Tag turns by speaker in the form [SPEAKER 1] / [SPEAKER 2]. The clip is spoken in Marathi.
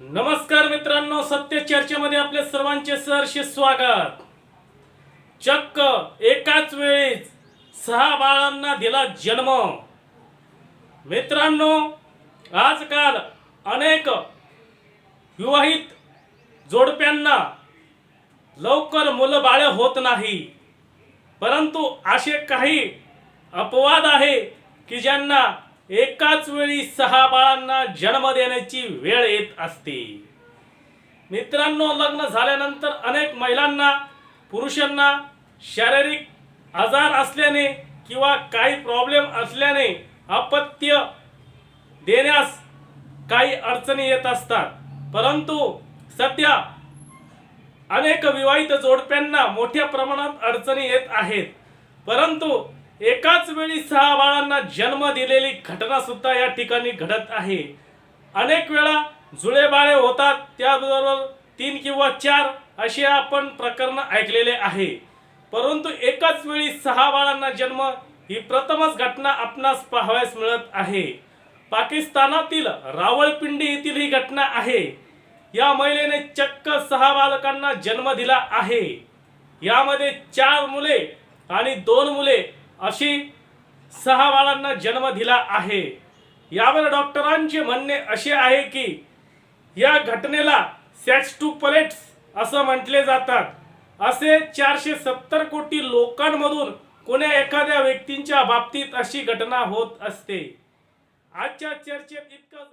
[SPEAKER 1] नमस्कार मित्रांनो सत्य चर्चेमध्ये आपले सर्वांचे सहर्ष स्वागत. चक्क एकाच वेळीच सहा बाळांना दिला जन्म. मित्रांनो आजकाल अनेक विवाहित जोडप्यांना लवकर मुलं बाळे होत नाही. परंतु असे काही अपवाद आहे की ज्यांना एकाच वेळी सहा बाळांना जन्म देण्याची वेळ येत असते. मित्रांनो लग्न झाल्यानंतर अनेक महिलांना पुरुषांना शारीरिक आजार असल्याने किंवा काही प्रॉब्लेम असल्याने अपत्य देण्यास काही अडचणी येत असतात. परंतु सध्या अनेक विवाहित जोडप्यांना मोठ्या प्रमाणात अडचणी येत आहेत. परंतु एकाच वेळी सहा बाळांना जन्म दिलेली घटना सुद्धा या ठिकाणी घडत आहे. अनेक वेळा जुळे बाळे होतात त्याबरोबर तीन किंवा चार असे आपण प्रकरण ऐकलेले आहे. परंतु एकाच वेळी सहा बाळांना जन्म ही प्रथमच घटना आपणास पाहावयास मिळत आहे. पाकिस्तानातील रावळपिंडी येथील ही घटना आहे. या महिलेने चक्क सहा बालकांना जन्म दिला आहे. यामध्ये चार मुले आणि दोन मुले अशी सहा बाळांना जन्म दिला आहे. यावर डॉक्टरांचे म्हणणे असे आहे की या घटनेला सॅच टू पलेट्स असं म्हटले जातात. असे चारशे सत्तर कोटी लोकांमधून कोण्या एखाद्या व्यक्तींच्या बाबतीत अशी घटना होत असते. आजच्या चर्चेत इतकंच.